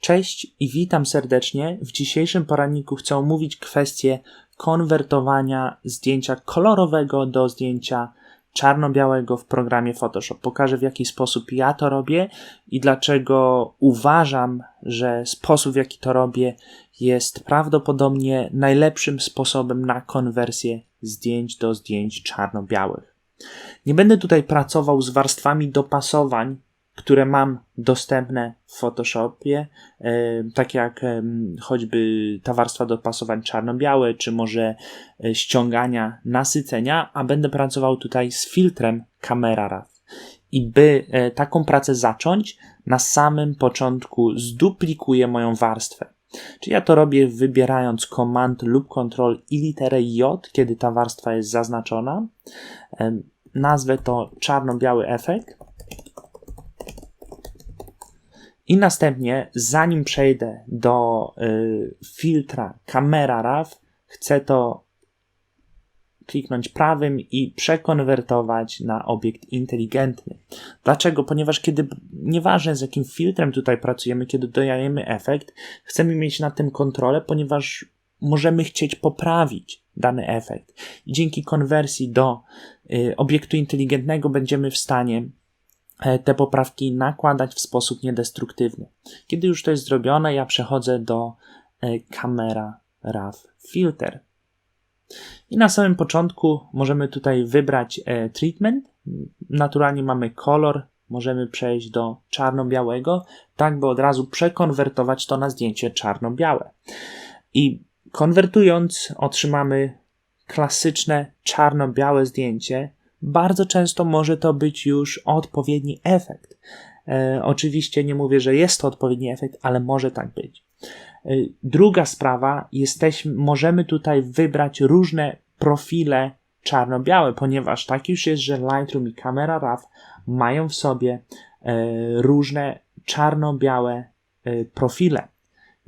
Cześć i witam serdecznie. W dzisiejszym poradniku chcę omówić kwestię konwertowania zdjęcia kolorowego do zdjęcia czarno-białego w programie Photoshop. Pokażę w jaki sposób ja to robię i dlaczego uważam, że sposób w jaki to robię jest prawdopodobnie najlepszym sposobem na konwersję zdjęć do zdjęć czarno-białych. Nie będę tutaj pracował z warstwami dopasowań, które mam dostępne w Photoshopie, e, tak jak e, choćby ta warstwa dopasowań czarno-białe, czy może e, ściągania, nasycenia, a będę pracował tutaj z filtrem Camera Raw. I by taką pracę zacząć, na samym początku zduplikuję moją warstwę. Czyli ja to robię wybierając Command lub Ctrl i literę J, kiedy ta warstwa jest zaznaczona. Nazwę to czarno-biały efekt i następnie, zanim przejdę do y, filtra Camera RAW, chcę to kliknąć prawym i przekonwertować na obiekt inteligentny. Dlaczego? Ponieważ kiedy, nieważne z jakim filtrem tutaj pracujemy, kiedy dodajemy efekt, chcemy mieć na tym kontrolę, ponieważ możemy chcieć poprawić dany efekt. I dzięki konwersji do y, obiektu inteligentnego będziemy w stanie te poprawki nakładać w sposób niedestruktywny. Kiedy już to jest zrobione, ja przechodzę do e, RAW Filter. I na samym początku możemy tutaj wybrać e, treatment. Naturalnie mamy kolor, możemy przejść do czarno-białego, tak by od razu przekonwertować to na zdjęcie czarno-białe. I konwertując otrzymamy klasyczne czarno-białe zdjęcie, bardzo często może to być już odpowiedni efekt. E, oczywiście nie mówię, że jest to odpowiedni efekt, ale może tak być. E, druga sprawa, jesteśmy, możemy tutaj wybrać różne profile czarno-białe, ponieważ tak już jest, że Lightroom i Camera RAW mają w sobie e, różne czarno-białe e, profile.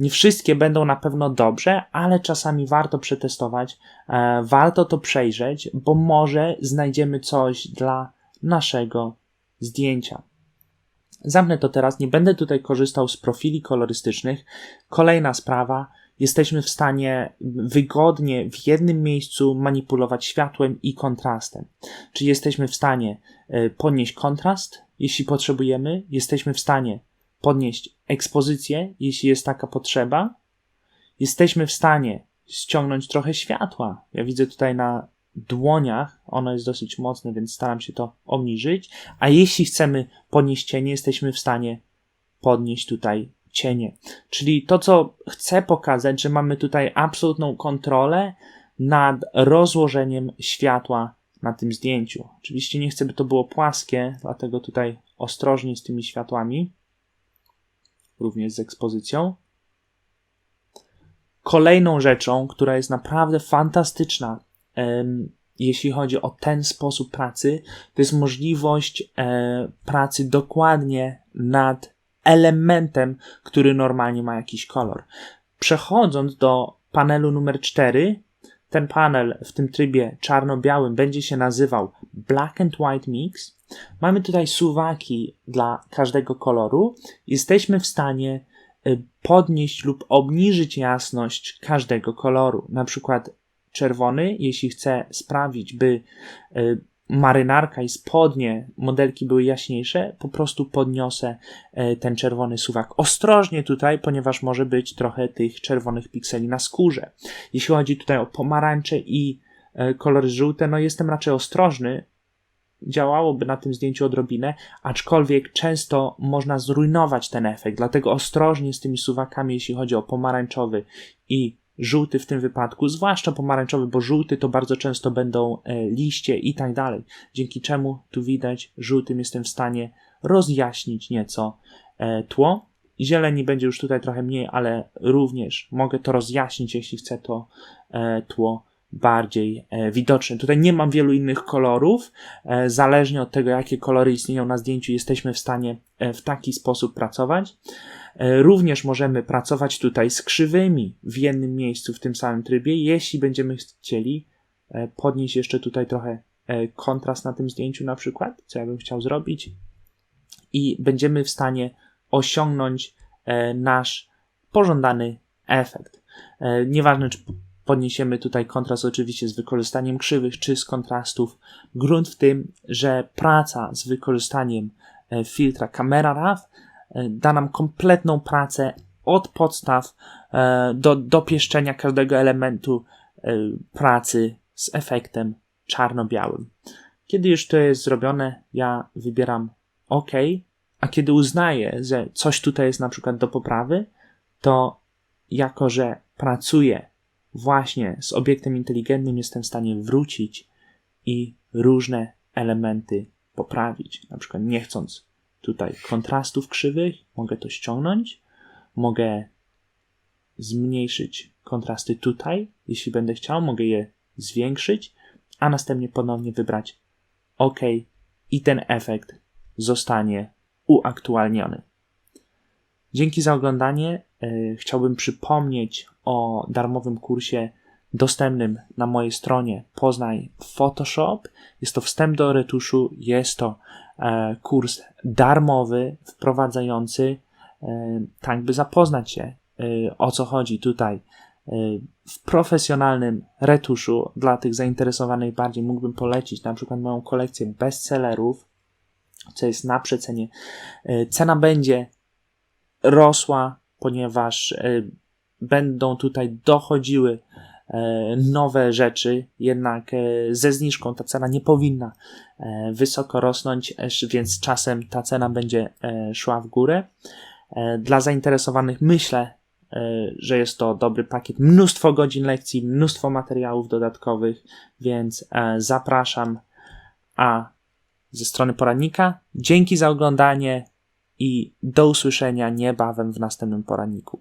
Nie wszystkie będą na pewno dobrze, ale czasami warto przetestować, e, warto to przejrzeć, bo może znajdziemy coś dla naszego zdjęcia. Zamknę to teraz, nie będę tutaj korzystał z profili kolorystycznych. Kolejna sprawa, jesteśmy w stanie wygodnie w jednym miejscu manipulować światłem i kontrastem. Czyli jesteśmy w stanie e, podnieść kontrast, jeśli potrzebujemy, jesteśmy w stanie podnieść ekspozycję, jeśli jest taka potrzeba. Jesteśmy w stanie ściągnąć trochę światła. Ja widzę tutaj na dłoniach, ono jest dosyć mocne, więc staram się to obniżyć. A jeśli chcemy podnieść cienie, jesteśmy w stanie podnieść tutaj cienie. Czyli to, co chcę pokazać, że mamy tutaj absolutną kontrolę nad rozłożeniem światła na tym zdjęciu. Oczywiście nie chcę, by to było płaskie, dlatego tutaj ostrożnie z tymi światłami również z ekspozycją. Kolejną rzeczą, która jest naprawdę fantastyczna, jeśli chodzi o ten sposób pracy, to jest możliwość e, pracy dokładnie nad elementem, który normalnie ma jakiś kolor. Przechodząc do panelu numer 4, ten panel w tym trybie czarno-białym będzie się nazywał Black and White Mix. Mamy tutaj suwaki dla każdego koloru. Jesteśmy w stanie y, podnieść lub obniżyć jasność każdego koloru. Na przykład czerwony, jeśli chcę sprawić, by y, marynarka i spodnie modelki były jaśniejsze, po prostu podniosę y, ten czerwony suwak. Ostrożnie tutaj, ponieważ może być trochę tych czerwonych pikseli na skórze. Jeśli chodzi tutaj o pomarańcze i kolor żółte, no jestem raczej ostrożny, działałoby na tym zdjęciu odrobinę, aczkolwiek często można zrujnować ten efekt, dlatego ostrożnie z tymi suwakami, jeśli chodzi o pomarańczowy i żółty w tym wypadku, zwłaszcza pomarańczowy, bo żółty to bardzo często będą e, liście i tak dalej, dzięki czemu tu widać, żółtym jestem w stanie rozjaśnić nieco e, tło. Zieleni będzie już tutaj trochę mniej, ale również mogę to rozjaśnić, jeśli chcę to e, tło bardziej e, widoczny. Tutaj nie mam wielu innych kolorów. E, zależnie od tego, jakie kolory istnieją na zdjęciu, jesteśmy w stanie e, w taki sposób pracować. Również możemy pracować tutaj z krzywymi w jednym miejscu w tym samym trybie, jeśli będziemy chcieli podnieść jeszcze tutaj trochę kontrast na tym zdjęciu na przykład, co ja bym chciał zrobić i będziemy w stanie osiągnąć nasz pożądany efekt. Nieważne, czy podniesiemy tutaj kontrast oczywiście z wykorzystaniem krzywych czy z kontrastów. Grunt w tym, że praca z wykorzystaniem e, filtra Camera RAW e, da nam kompletną pracę od podstaw e, do dopieszczenia każdego elementu pracy z efektem czarno-białym. Kiedy już to jest zrobione, ja wybieram OK, a kiedy uznaję, że coś tutaj jest na przykład do poprawy, to jako, że pracuję właśnie z obiektem inteligentnym, jestem w stanie wrócić i różne elementy poprawić. Na przykład nie chcąc tutaj kontrastów krzywych, mogę to ściągnąć, mogę zmniejszyć kontrasty tutaj, jeśli będę chciał, mogę je zwiększyć, a następnie ponownie wybrać OK i ten efekt zostanie uaktualniony. Dzięki za oglądanie. E, Chciałbym przypomnieć o darmowym kursie dostępnym na mojej stronie Poznaj Photoshop. Jest to wstęp do retuszu, jest to e, kurs darmowy, wprowadzający, e, tak by zapoznać się, o co chodzi tutaj w profesjonalnym retuszu. Dla tych zainteresowanych bardziej mógłbym polecić na przykład moją kolekcję bestsellerów, co jest na przecenie. Cena będzie rosła, ponieważ e, będą tutaj dochodziły e, nowe rzeczy, jednak e, ze zniżką ta cena nie powinna wysoko rosnąć, więc czasem ta cena będzie szła w górę. Dla zainteresowanych myślę, że jest to dobry pakiet. Mnóstwo godzin lekcji, mnóstwo materiałów dodatkowych, więc zapraszam. A ze strony poradnika, dzięki za oglądanie i do usłyszenia niebawem w następnym poradniku.